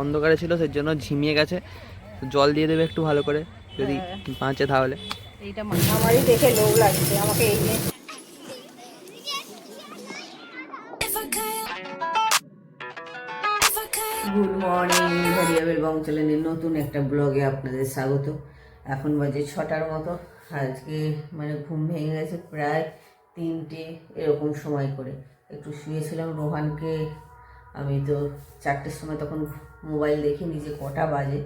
অন্ধকারে ছিল সেই জন্য ঝিমিয়ে গেছে। জল দিয়ে দেবে একটু ভালো করে যদি বাঁচে তাহলে। এইটা আমারই দেখে লোভ লাগছে আমাকে এই গুড মর্নিং ভেরিয়েবল বং নতুন একটা ব্লগে আপনাদের স্বাগত। এখন বাজে ছটার মতো। আজকে মানে ঘুম ভেঙে গেছে প্রায় তিনটে এরকম সময় করে। একটু শুয়েছিলাম রোহানকে আমি তো চারটের সময় তখন মোবাইল দেখি, নিজে কটা বাজে,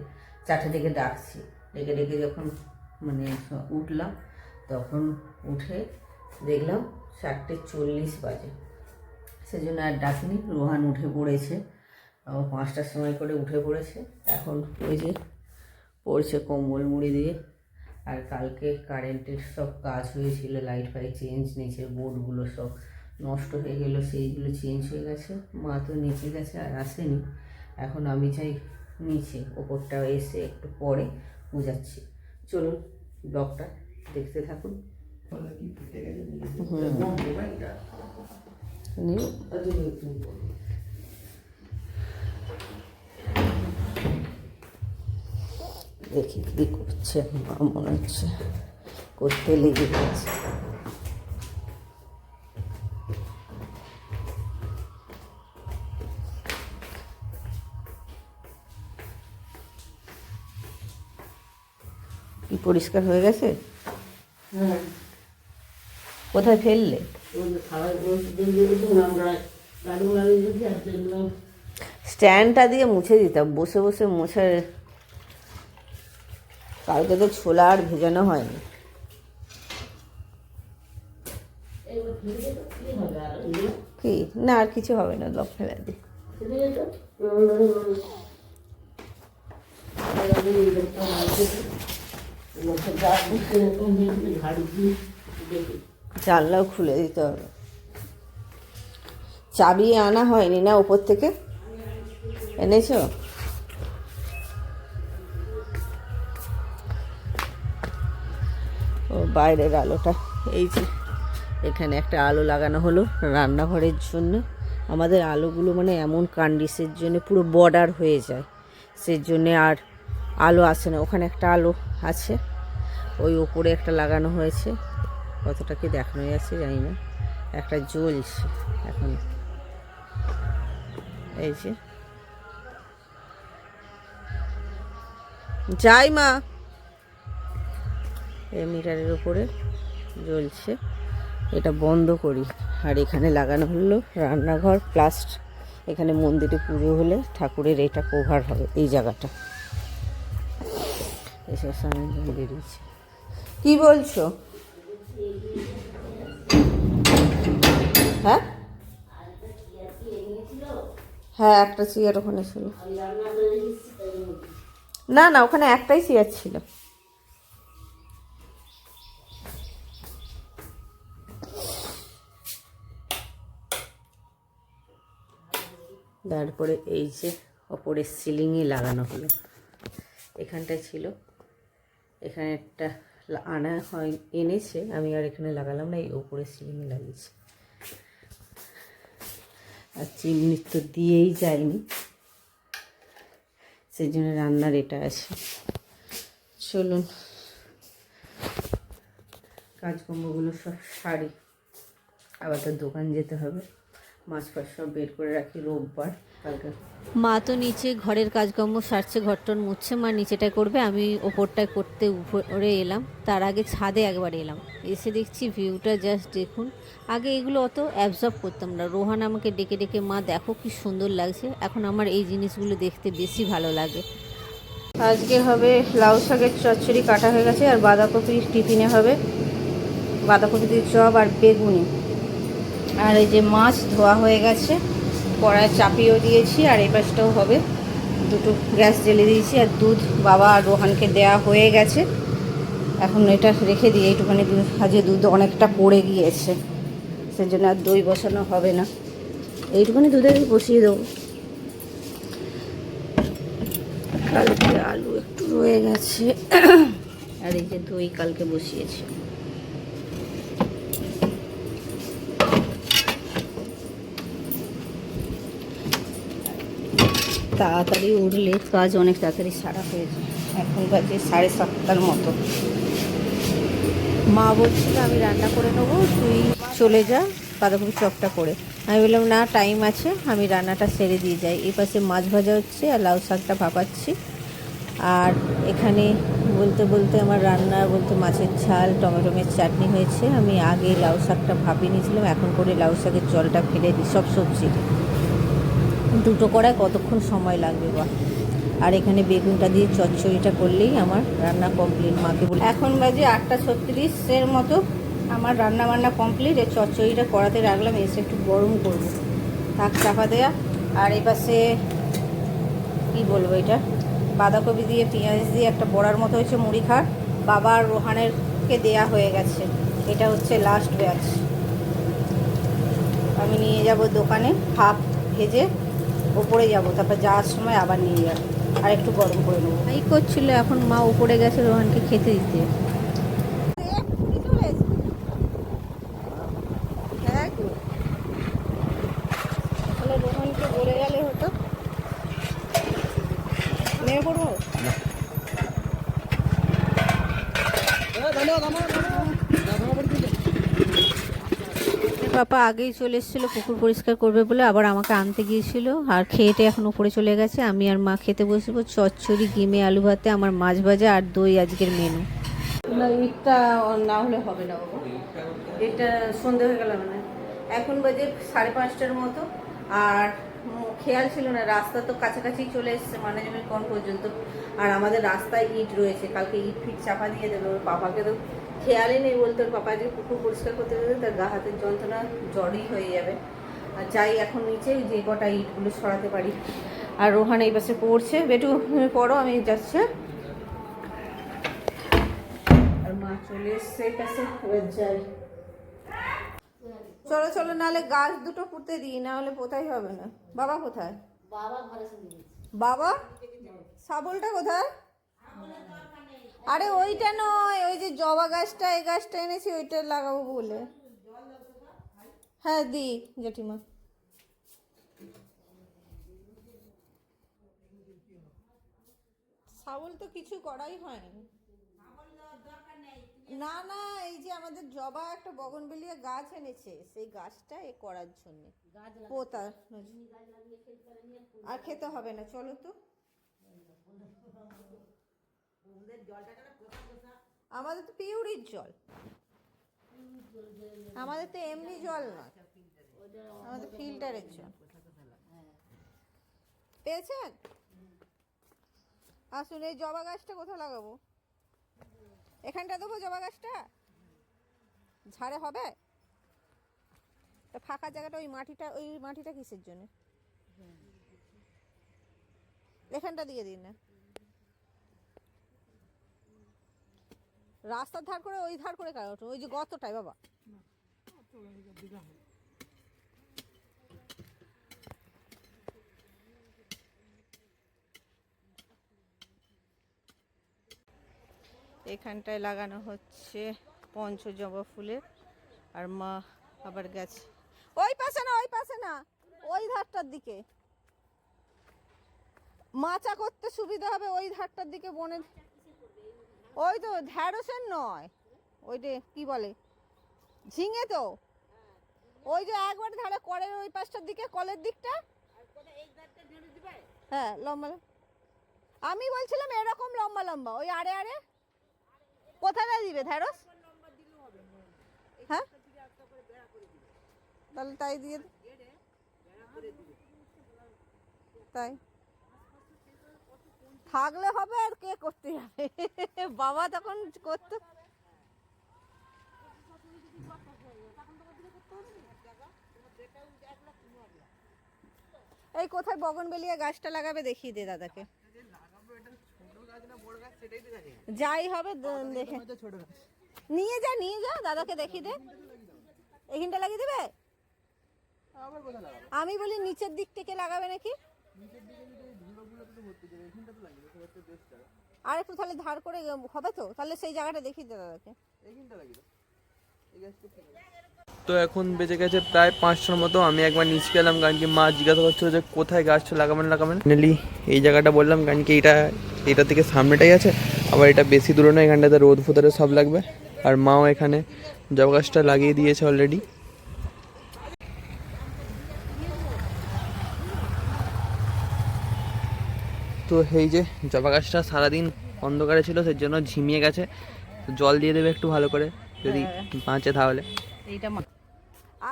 চারটে থেকে ডাকছি। ডেকে ডেকে যখন মানে উঠলাম, তখন উঠে দেখলাম চারটে চল্লিশ বাজে। সেজন্য আর ডাকিনি, রোহান উঠে পড়েছে। পাঁচটার সময় করে উঠে পড়েছে। এখন ওই যে পড়ছে কম্বল মুড়ি দিয়ে। আর কালকে কারেন্টের সব কাজ হয়েছিল, লাইট ফাইট চেঞ্জ নিচে বোর্ডগুলো সব নষ্ট হয়ে গেলো সেইগুলো চেঞ্জ হয়ে গেছে। মা তো নিচে গেছে আর আসেনি। এখন আমি চাই নিচে ওপরটা এসে একটু পরে বোঝাচ্ছি। চলুন ব্লগটা দেখতে থাকুন। দেখি কি করছে মনে হচ্ছে করতে লেগে গেছে। পরিষ্কার হয়ে গেছে? কোথায় ফেললে? স্ট্যান্ডটা দিয়ে মুছে দিতাম বসে বসে মুছে। কালকে তো ছোলা আর ভেজানো হয়নি। কি না আর কিছু হবে না লক ফেলা দি। জানলাও খুলে দিতে হবে। চাবি আনা হয়নি না উপর থেকে? এনেছো? ও, বাইরের আলোটা। এই যে, এখানে একটা আলো লাগানো হলো রান্নাঘরের জন্য। আমাদের আলোগুলো মানে এমন কান্ডিসের জন্য পুরো বর্ডার হয়ে যায়। সেই জন্যে আর আলো আসে না, ওখানে একটা আলো আছে। ওই ওপরে একটা লাগানো হয়েছে। কতটা কি দেখানো যাচ্ছে জানি না। একটা জ্বলছে এখন। এই যে। যাই মা। এই মিটারের উপরে জ্বলছে। এটা বন্ধ করি। আর এখানে লাগানো হলো রান্নাঘর প্লাস এখানে মন্দিরে পুজো হলে ঠাকুরের এটা কভার হবে এই জায়গাটা। এসব সামনে বেরিয়েছে। কি বলছো? হ্যাঁ? হ্যাঁ একটা চেয়ার ওখানে ছিল। না না, ওখানে একটাই চেয়ার ছিল। তারপরে এই যে ওপরের সিলিংয়ে লাগানো হলো। এখানটায় ছিল এখানে একটা আনা হয়, এনেছে। আমি আর এখানে লাগালাম না, এই ওপরে সিলিংয়ে লাগিয়েছি। আর চিমনি তো দিয়েই যায়নি। সেই জন্য রান্নার এটা আছে। চলুন, কাজকর্মগুলো সব সারি। আবার তো দোকান যেতে হবে। মাছ ফাছ সব বের করে রাখি রোববার কালকে। মা তো নিচে ঘরের কাজকর্ম সারছে ঘরটন মুছছে মা নিচেটায় করবে আমি ওপরটায় করতে উপরে এলাম তার আগে ছাদে একবার এলাম। এসে দেখছি ভিউটা জাস্ট দেখুন আগে এগুলো অত অ্যাবজর্ব করতাম না। রোহান আমাকে ডেকে ডেকে মা দেখো কি সুন্দর লাগছে। এখন আমার এই জিনিসগুলো দেখতে বেশি ভালো লাগে। আজকে হবে লাউ শাকের চচ্চড়ি কাটা হয়ে গেছে আর বাঁধাকপি টিফিনে হবে বাঁধাকপি দিয়ে চপ আর বেগুনি। আর এই যে মাছ ধোয়া হয়ে গেছে কড়ায় চাপিয়েও দিয়েছি, আর এই পাশটাও হবে। দুটো গ্যাস জ্বেলে দিয়েছি, আর দুধ বাবা আর রোহানকে দেয়া হয়ে গেছে। এখন এটা রেখে দিয়ে এইটুখানি দুধ আজকে দুধ অনেকটা পড়ে গিয়েছে, সেজন্য আর দই বসানো হবে না। এইটুখানি দুধে বসিয়ে দেবো। কালকে আলু একটু রয়ে গেছে। আর এই যে দই কালকে বসিয়েছি। তাড়াতাড়ি উঠলে কাজ অনেক তাড়াতাড়ি সারা হয়ে যায়। এখন বাজে সাড়ে সাতটার মতো। মা বলছিল, আমি রান্না করে নেব, তুই চলে যা, বাঁধাকপি চপটা করে। আমি বললাম, না টাইম আছে, আমি রান্নাটা সেরে দিয়ে যাই। এই পাশে মাছ ভাজা হচ্ছে আর লাউ শাকটা ভাপাচ্ছি। আর এখানে বলতে বলতে আমার রান্না বলতে মাছের ঝাল টমেটোমের চাটনি হয়েছে। আমি আগে লাউ শাকটা ভাপিয়ে নিয়েছিলাম, এখন করে লাউ শাকের জলটা ফেলে দিই, সব সবজি দুটো করায় কতক্ষণ সময় লাগবে বা আর এখানে বেগুনটা দিয়ে চচ্চড়িটা করলেই আমার রান্না কমপ্লিট মাকে বলে। এখন বাজে আটটা ছত্রিশের মতো আমার রান্না বান্না কমপ্লিট এই চচ্চড়িটা কড়াতে রাখলাম, এসে একটু গরম করব। থাক, চাপা দেয়া। আর এই পাশে কী বলব এটা? বাঁধাকপি দিয়ে, পেঁয়াজ দিয়ে একটা বড়ার মতো হয়েছে মুড়ি খাট বাবা আর রোহানেরকে দেয়া হয়ে গেছে। এটা হচ্ছে লাস্ট ব্যাচ আমি নিয়ে যাব দোকানে হাফ ভেজে ওপরে যাব, তারপর যাওয়ার সময় আবার নিয়ে যাব। আর একটু গরম করে নেব। এই করছিল, এখন মা উপরে গেছে, রোহানকে খেতে দিতে হ্যাঁ গো। তাহলে রোহনকে বলে গেলে হতো নেমে পড়ব পাপা আগেই চলে এসেছিল, পুকুর পরিষ্কার করবে বলে আবার আমাকে আনতে গিয়েছিল। আর খেয়েটে এখন উপরে চলে গেছে। আমি আর মা খেতে বসবো। চচ্চড়ি গিমে আলু ভাতে, আমার মাছ ভাজা আর দই আজকের মেনু ইটটা না হলে হবে না বাবা। এটা সন্ধে হয়ে গেল মানে। এখন বাজে সাড়ে পাঁচটার মতো। আর খেয়াল ছিল না, রাস্তা তো কাছাকাছি চলে এসছে ম্যানেজমেন্ট কোন পর্যন্ত। আর আমাদের রাস্তায় ইট রয়েছে। কালকে ইট ফিট চাপা দিয়ে দেবে পাপাকে তো খেয়ালই নেই বলতে ওর পাপা যে পুকুর পরিষ্কার করতে গেলে তার গা হাতের যন্ত্রণা জ্বরই হয়ে যাবে। আর যাই এখন নিচে যে কটা ইটগুলো সরাতে পারি। আর রোহান এই পাশে পড়ছে। বেটু পড়ো আমি যাচ্ছে। আর মা চলে এসছে এই কাছে যাই। চলো চলো নাহলে গাছ দুটো পুঁতে দিই না হলে পোতাই হবে না? বাবা কোথায়? বাবা? শাবলটা কোথায়? আরে ওইটা নয় ওই যে জবা গাছটা এই গাছটা এনেছি ওইটা লাগাবো বলে। হ্যাঁ দি জেঠিমা। শাবল তো কিছু করাই হয়নি। না না এই যে আমাদের জবা একটা বগনবেলিয়া গাছ এনেছে সেই গাছটা এ করার জন্য। পোতা আর খেতে হবে না চলো তো। আমাদের তো পিউরির জল। আমাদের তো এমনি জল না আমাদের ফিল্টারের জল। পেয়েছেন? আসুন, এই জবা গাছটা কোথায় লাগাবো? এখানটা দেবো জবা গাছটা? ঝাড়ে হবে? তা ফাঁকা জায়গাটা ওই মাটিটা ওই মাটিটা কিসের জন্য? এখানটা দিয়ে দিন না। রাস্তার ধার করে ওই ধার করে কারও ওই যে গতটাই বাবা। এখানটায় লাগানো হচ্ছে পঞ্চজবা ফুলের, আর মা আবার গেছে। ওই পাশে না, ওই পাশে না, ওই ধারটার দিকে। মাচা করতে সুবিধা হবে ওই ধারটার দিকে বনে ওই তো ঢ্যাঁড়সের নয়। ওইটা কি বলে? ঝিঙে তো। ওই যে একবার ধারে কলের ওই পাশটার দিকে, কলের দিকটা? হ্যাঁ লম্বা। আমি বলছিলাম এরকম লম্বা লম্বা, ওই আরে আরে কোথায় দিবে, ঢ্যাঁড়স? হ্যাঁ? তাহলে তাই দিয়ে তাই। থাকলে হবে আর কে করতে যাবে? বাবা তখন করতো। এই কোথায় বগন বগনবেলিয়া গাছটা লাগাবে দেখিয়ে দে দাদাকে। যাই হবে দেখে। নিয়ে যা নিয়ে যা, দাদাকে দেখিয়ে দে। এখানটা লাগিয়ে দেবে? আমি বলি নিচের দিক থেকে লাগাবে নাকি? আর একটু তাহলে ধার করে হবে তো? তাহলে সেই জায়গাটা দেখিয়ে দে দাদাকে। তো এখন বেজে গেছে প্রায় পাঁচশোর মতো। আমি একবার নিচে গেলাম কারণ কি মা জিজ্ঞাসা করছিল যে কোথায় গাছটা লাগাবেন লাগাবেন। ফাইনালি এই জায়গাটা বললাম কারণ কি এটা এটা থেকে সামনেটাই আছে। আবার এটা বেশি দূরে নয় এখানটাতে রোদ ফোদারে সব লাগবে। আর মাও এখানে জব গাছটা লাগিয়ে দিয়েছে অলরেডি তো এই যে জবা গাছটা সারাদিন অন্ধকারে ছিল সেই জন্য ঝিমিয়ে গেছে। জল দিয়ে দেবে একটু ভালো করে যদি বাঁচে তাহলে। এইটা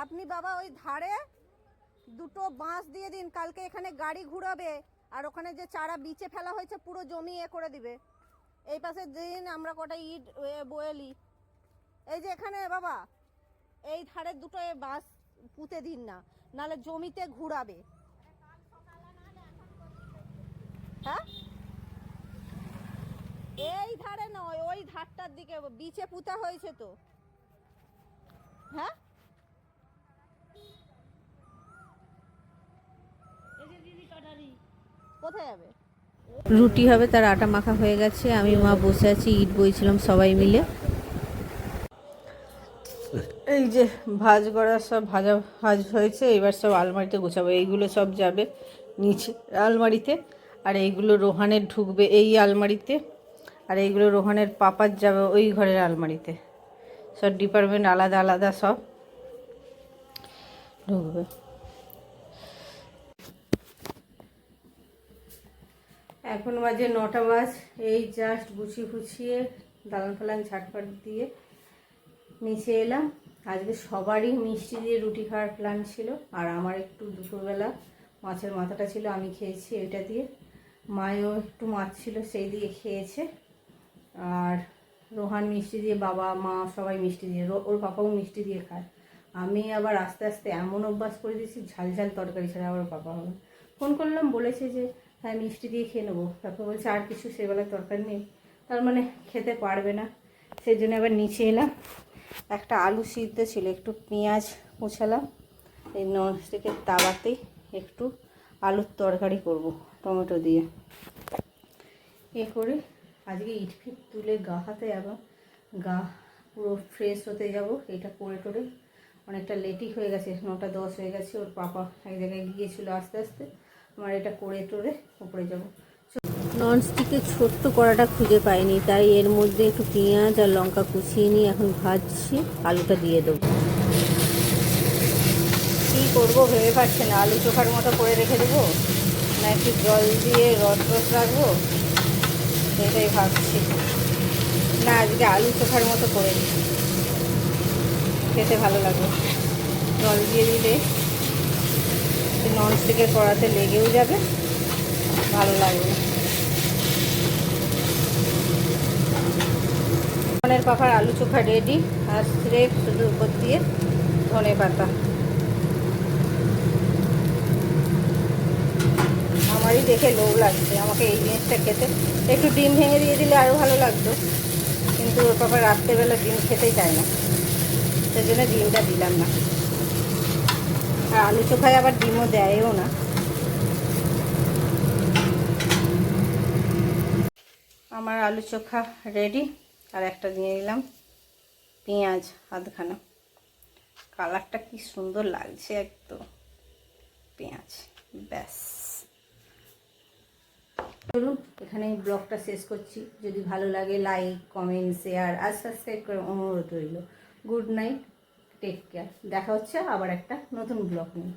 আপনি বাবা ওই ধারে দুটো বাঁশ দিয়ে দিন কালকে এখানে গাড়ি ঘুরাবে আর ওখানে যে চারা বিচে ফেলা হয়েছে পুরো জমি এ করে দিবে। এই পাশে দিন আমরা কটা ইট বয়েলি। এই যে এখানে বাবা এই ধারে দুটো এ বাঁশ পুঁতে দিন না নালে জমিতে ঘুরাবে। হ্যাঁ? এই ধারে নয় ওই ধারটার দিকে বিচে পুঁতা হয়েছে তো। হ্যাঁ? কোথায় যাবে? রুটি হবে তার আটা মাখা হয়ে গেছে। আমি মা বসে আছি ইট বইছিলাম সবাই মিলে। এই যে ভাজ করা সব ভাজা ভাজ হয়েছে এবার সব আলমারিতে গোছাবো। এইগুলো সব যাবে নিচে আলমারিতে। আর এইগুলো রোহানের ঢুকবে এই আলমারিতে। আর এইগুলো রোহানের পাপার যাবে ওই ঘরের আলমারিতে। সব ডিপার্টমেন্ট আলাদা আলাদা সব ঢুকবে। এখন বাজে নটা বাজ, এই জাস্ট গুছিয়ে ফুছিয়ে দালান ফালান ঝাটপাট দিয়ে নিচে এলাম। আজকে সবারই মিষ্টি দিয়ে রুটি খাওয়ার প্ল্যান ছিল, আর আমার একটু দুপুরবেলা মাছের মাথাটা ছিল, আমি খেয়েছি এটা দিয়ে। মায়ও একটু মাছ ছিল সেই দিয়ে খেয়েছে। আর রোহান মিষ্টি দিয়ে, বাবা, মা সবাই মিষ্টি দিয়ে ওর পাপাও মিষ্টি দিয়ে খায়। আমি আবার আস্তে আস্তে এমন অভ্যাস করে দিয়েছি, ঝাল ঝাল তরকারি ছাড়া আবার পাপা হবে ফোন করলাম, বলেছে যে হ্যাঁ মিষ্টি দিয়ে খেয়ে নেব। তারপর বলছে, আর কিছু সেবেলা তরকারি নেই। তার মানে খেতে পারবে না। সেই জন্য আবার নিচে এলাম। একটা আলু সিদ্ধ ছিল, একটু পেঁয়াজ মুছালাম এই ননস্টিকের তাওয়াতেই একটু আলুর তরকারি করব, টমেটো দিয়ে। এ করে আজকে ইট ফিট তুলে গা হাতে আবার গা পুরো ফ্রেশ হতে যাব, এটা করে টোরে। অনেকটা লেটই হয়ে গেছে, নটা দশ হয়ে গেছে, ওর পাপা এক জায়গায় গিয়েছিল আস্তে আস্তে। আমার এটা করে টোরে উপরে যাব। ননস্টিকের ছোট্ট কড়াটা খুঁজে পাইনি, তাই এর মধ্যে একটু পেঁয়াজ আর লঙ্কা কুচিয়ে নিয়ে এখন ভাজছি, আলুটা দিয়ে দেবো। করব ভেবে পাচ্ছি না। আলু চোখার মতো করে রেখে দেবো, না একটু জল দিয়ে রস রস রাখব সেটাই ভাবছি। না, আজকে আলু চোখার মতো করে। খেতে ভালো লাগবে। জল দিয়ে দিলে ননস্টিকের কড়াতে লেগেও যাবে, ভালো লাগবে। ধনের পাখার আলু চোখা রেডি আর স্রেফ শুধু উপর দিয়ে ধনে পাতা। আমারই দেখে লোভ লাগছে, আমাকে এই জিনিসটা খেতে। একটু ডিম ভেঙে দিয়ে দিলে আরও ভালো লাগতো, কিন্তু ওর পাপা রাত্রেবেলা ডিম খেতেই চায় না। সেই জন্য ডিমটা দিলাম না। আর আলু চোখায় আবার ডিমও দেয়ও না। আমার আলু চোখা রেডি আর একটা দিয়ে দিলাম পেঁয়াজ আধখানা। কালারটা কি সুন্দর লাগছে একদম। পেঁয়াজ, ব্যাস। চলুন এখানে ব্লগটা শেষ করছি। যদি ভালো লাগে লাইক কমেন্ট শেয়ার আর সাবস্ক্রাইব করে অনুরোধ রইল। গুড নাইট টেক কেয়ার দেখা হচ্ছে আবার একটা নতুন ব্লগ নিয়ে।